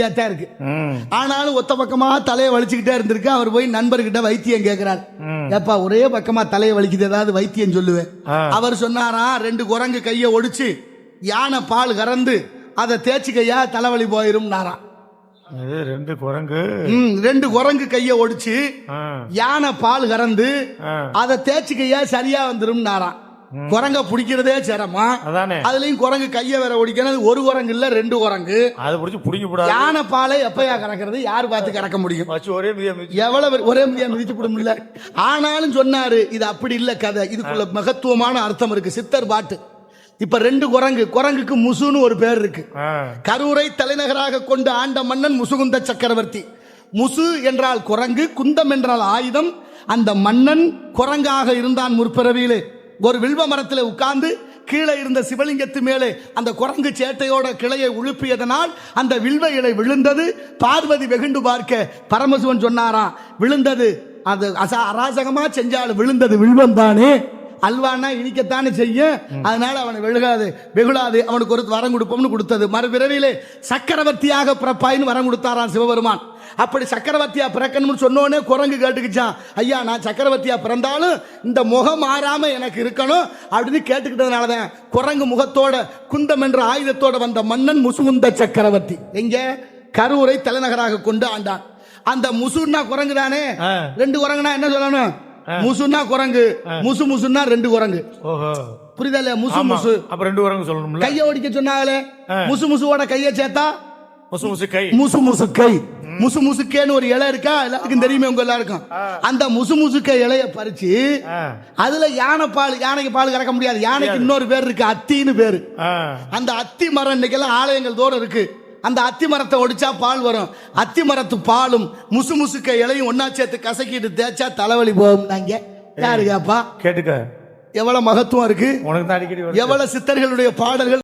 தான் இருக்கு. ஆனாலும் ஒத்த பக்கமா தலையை வலிச்சுக்கிட்டே இருந்திருக்கு. அவர் போய் நண்பர்கிட்ட வைத்தியம் கேட்கிறார் ஏப்பா ஒரே பக்கமா தலையை வலிக்குது ஏதாவது வைத்தியம் சொல்லுவேன். அவர் சொன்னாராம் ரெண்டு குரங்கு கையை ஒடிச்சு யானை பால் கறந்து அதை தேய்ச்சிக்கையா தலைவலி போயிரும் நாராம் ரெண்டு குரங்கு. ரெண்டு குரங்கு கையை ஒடிச்சு யானை பால் கறந்து. அதை தேய்ச்சிக்கையா சரியா வந்துரும் நாராம் குரங்க பிடிக்கிறதே சிரமம். அதானே. அதுலயும் குரங்கு கையை வேற ஒடிக்கணும். ஒரு குரங்கு இல்ல ரெண்டு குரங்கு. அதை பிடிச்சி பிடிக்க கூடாது. யானை பாலை எப்பயா கறக்கிறது? யார் பார்த்து கறக்க முடியும்? ஒரே எவ்வளவு ஒரே முடியா மிதிச்சு விட முடியல. ஆனாலும் சொன்னாரு இது அப்படி இல்ல கதை. இதுக்குள்ள மகத்துவமான அர்த்தம் இருக்கு. சித்தர் பாட்டு. இப்ப ரெண்டு குரங்கு குரங்குக்கு முசுன்னு ஒரு பேர் இருக்கு. கரூரை தலைநகராக கொண்டு ஆண்ட மன்னன் முசுகுந்த சக்கரவர்த்தி. முசு என்றால் குரங்கு குந்தம் என்றால் ஆயுதம். அந்த மன்னன் குரங்காக இருந்தான் முற்பிறவியிலே. ஒரு வில்வ மரத்தில் உட்கார்ந்து கீழே இருந்த சிவலிங்கத்து மேலே அந்த குரங்கு சேட்டையோட கிளையை உழுப்பியதனால் அந்த வில்வ இலை விழுந்தது. பார்வதி வெகுண்டு பார்க்க பரமசிவன் சொன்னாராம் விழுந்தது. அது அசா அராசகமா செஞ்சாலும் விழுந்தது வில்வம் தானே அல்வானா இனிக்கத்தானே செய்யும். அதனால அவனை வெழுகாது வெகுளாது அவனுக்கு ஒரு வரம் கொடுப்போம்னு கொடுத்தது. மறுபிறவியிலே சக்கரவர்த்தியாக பிறப்பாயின்னு வரம் கொடுத்தாராம் சிவபெருமான். அப்படி சக்கரவர்த்தியா பிறக்கணும்னு சொன்னோடனே குரங்கு கேட்டுக்கிச்சான் ஐயா நான் சக்கரவர்த்தியா பிறந்தாலும் இந்த முகம் மாறாம எனக்கு இருக்கணும் அப்படின்னு கேட்டுக்கிட்டதுனால தான் குரங்கு முகத்தோட குந்தம் என்ற ஆயுதத்தோட வந்த மன்னன் முசுகுந்த சக்கரவர்த்தி. எங்க? கரூரை தலைநகராக கொண்டு ஆண்டான். அந்த முசுன்னா குரங்கு தானே. ரெண்டு குரங்குனா என்ன சொல்லணும்? முசுன்னா குரங்கு முசு முசுன்னா ரெண்டு குரங்கு. புரியுதா இல்லையா? முசு முசு. அப்ப ரெண்டு குரங்கு சொல்லணும்ல. கையை ஒடிக்க சொன்னாங்களே. முசு முசுவோட கையை சேர்த்தா? முசு முசு கை. முசு முசுக்கை முசு முசுக்கேன்னு ஒரு இலை இருக்கா? எல்லாருக்கும் தெரியுமே உங்க எல்லாருக்கும். அந்த முசு முசுக்க இலைய பறிச்சு அதுல யானை பால் யானைக்கு பால் கறக்க முடியாது. யானைக்கு இன்னொரு பேர் இருக்கு அத்தின்னு பேரு. அந்த அத்தி மரம் இன்னைக்கெல்லாம் ஆலயங்கள் தோறும் இருக்கு. அந்த அத்தி மரத்தை ஒடிச்சா பால் வரும். அத்தி மரத்து பாலும் முசு முசுக்க இலையும் ஒன்னா சேர்த்து கசக்கிட்டு தேய்ச்சா தலைவலி போகும்னாங்க யாரு கேப்பா கேட்டுக்க. எவ்வளவு மகத்துவம் இருக்கு? உனக்கு தான் அடிக்கடி வருது. எவ்வளவு சித்தர்களுடைய பாடல்கள்